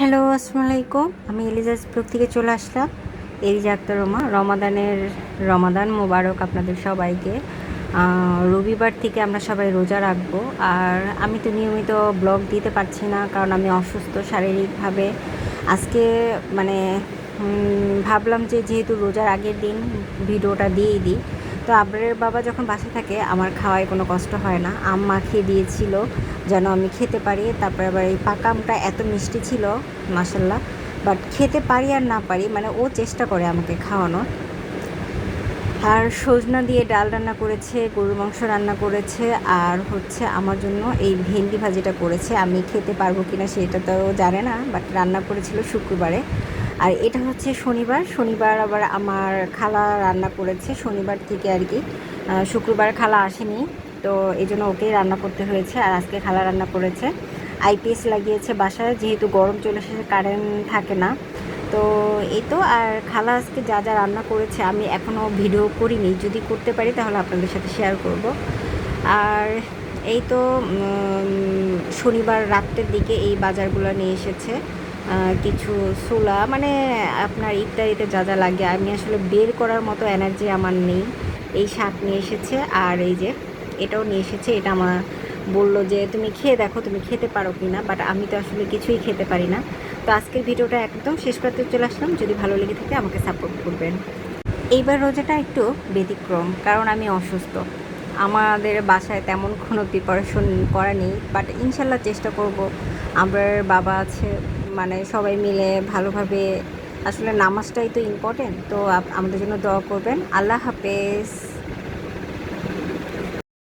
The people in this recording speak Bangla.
হ্যালো আসসালামু আলাইকুম আমি এলিজাস ব্লগ থেকে চলে আসলাম। এলিজা আক্তার রোমা, রমাদানের রমাদান মোবারক আপনাদের সবাইকে। রবিবার থেকে আমরা সবাই রোজা রাখব। আর আমি তো নিয়মিত ব্লগ দিতে পারছি না, কারণ আমি অসুস্থ শারীরিকভাবে। আজকে মানে ভাবলাম যে যেহেতু রোজার আগের দিন ভিডিওটা দিয়েই দিই তো আবরের বাবা যখন বাসা থাকে, আমার খাওয়ায় কোনো কষ্ট হয় না। আম মাখিয়ে দিয়েছিল যেন আমি খেতে পারি। তারপরে আবার এই পাকা আমটা এত মিষ্টি ছিল মাসাল্লাহ বাট খেতে পারি আর না পারি মানে ও চেষ্টা করে আমাকে খাওয়ানোর। আর সজনা দিয়ে ডাল রান্না করেছে, গরুর মাংস রান্না করেছে, আর হচ্ছে আমার জন্য এই ভেন্ডি ভাজিটা করেছে। আমি খেতে পারব কিনা সেটা তো জানে না, বাট রান্না করেছিল শুক্রবারে। আর এটা হচ্ছে শনিবার। শনিবার আবার আমার খালা রান্না করেছে, শনিবার থেকে আর কি। শুক্রবার খালা আসেনি, তো এই জন্য ওকেই রান্না করতে হয়েছে আর আজকে খালা রান্না করেছে। আইপিএস লাগিয়েছে বাসায়, যেহেতু গরম চলে এসেছে, কারেন্ট থাকে না। তো এই তো, আর খালা আজকে যা যা রান্না করেছে, আমি এখনও ভিডিও করিনি। যদি করতে পারি তাহলে আপনাদের সাথে শেয়ার করব। আর এই তো শনিবার রাত্রের দিকে এই বাজারগুলো নিয়ে এসেছে। কিছু সোলা মানে আপনার ইফতারিতে যা যা লাগে। আমি আসলে বের করার মতো এনার্জি আমার নেই। এই শাক নিয়ে এসেছে, আর এই যে এটাও নিয়ে এসেছে, এটা আমার বলল যে, তুমি খেয়ে দেখো, তুমি খেতে পারো কি না বাট আমি তো আসলে কিছুই খেতে পারি না। তো আজকের ভিডিওটা একদম শেষ করতে চলে আসলাম। যদি ভালো লেগে থাকে আমাকে সাপোর্ট করবেন। এইবার রোজাটা একটু ব্যতিক্রম, কারণ আমি অসুস্থ। আমাদের বাসায় তেমন কোনো প্রিপারেশন করা নেই বাট ইনশাল্লাহ চেষ্টা করব। আমার বাবা আছে মানে সবাই মিলে ভালোভাবে, আসলে নামাজটাই তো ইম্পর্টেন্ট তো আমাদের জন্য দোয়া করবেন। আল্লাহ হাফেজ।